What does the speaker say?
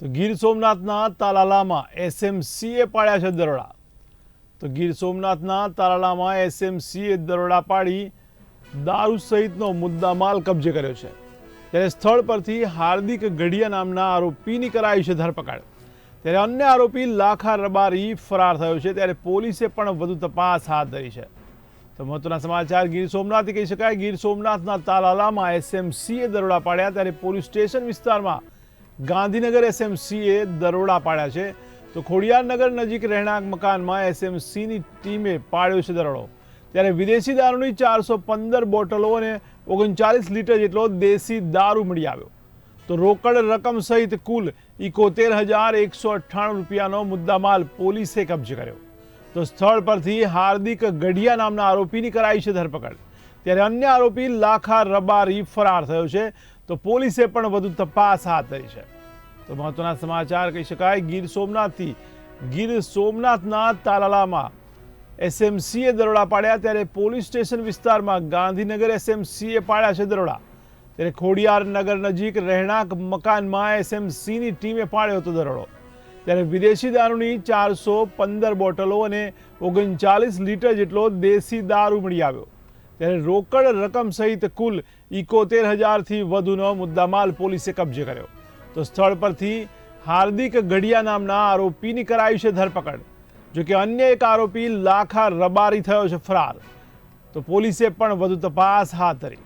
તો ગીર સોમનાથના તાલાલામાં એસએમસીએ પાડ્યા છે દરોડા. તો ગીર સોમનાથના તાલાલામાં એસએમસીએ દરોડા પાડી દારૂ સહિતનો મુદ્દામાલ કબજે કર્યો છે. ત્યારે સ્થળ પરથી હાર્દિક ગઢિયા નામના આરોપીની કરાઈ છે ધરપકડ. ત્યારે અન્ય આરોપી લાખા રબારી ફરાર થયો છે, ત્યારે પોલીસે પણ વધુ તપાસ હાથ ધરી છે. તો મહત્વના સમાચાર, ગીર સોમનાથથી કહી શકાય, ગીર સોમનાથના તાલાલામાં એસએમસીએ દરોડા પાડ્યા, ત્યારે પોલીસ સ્ટેશન વિસ્તારમાં ગાંધીનગર એસએમસીએ દરોડા પાડ્યા છે. તો ખોડિયારનગર નજીક રહેણાંક મકાનમાં એસએમસીની ટીમે પાડ્યો છે દરોડો. ત્યારે વિદેશી દારૂની ચારસો પંદર બોટલો અને ઓગણચાલીસ લીટર જેટલો દેશી દારૂ મળી આવ્યો. તો રોકડ રકમ સહિત કુલ ઇકોતેર હજાર એકસો અઠ્ઠાણું રૂપિયાનો મુદ્દામાલ પોલીસે કબજે કર્યો. તો સ્થળ પરથી હાર્દિક ગઢિયા નામના આરોપીની કરાઈ છે ધરપકડ. ત્યારે અન્ય આરોપી લાખા રબારી ફરાર થયો છે. તો પોલીસે પણ વધુ તપાસ હાથ ધરી છે. તો મહત્વના સમાચાર કહી શકાય, ગીર સોમનાથથી, ગીર સોમનાથના તાલાલામાં એસએમસીએ દરોડા પાડ્યા ત્યારે પોલીસ સ્ટેશન વિસ્તારમાં ગાંધીનગર એસએમસીએ પાડ્યા છે દરોડા. ત્યારે ખોડિયાર નગર નજીક રહેણાંક મકાનમાં એસએમસીની ટીમે પાડ્યો હતો દરોડો. ત્યારે વિદેશી દારૂની ચારસો પંદર બોટલો અને ઓગણચાલીસ લીટર જેટલો દેશી દારૂ મળી આવ્યો. ત્યારે રોકડ રકમ સહિત કુલ ઇકોતેર હજારથી વધુનો મુદ્દામાલ પોલીસે કબજે કર્યો. તો સ્થળ પરથી હાર્દિક ગઢિયા નામના આરોપીની કરાઈ છે ધરપકડ. જોકે અન્ય એક આરોપી લાખા રબારી થયો છે ફરાર. તો પોલીસે પણ વધુ તપાસ હાથ ધરી.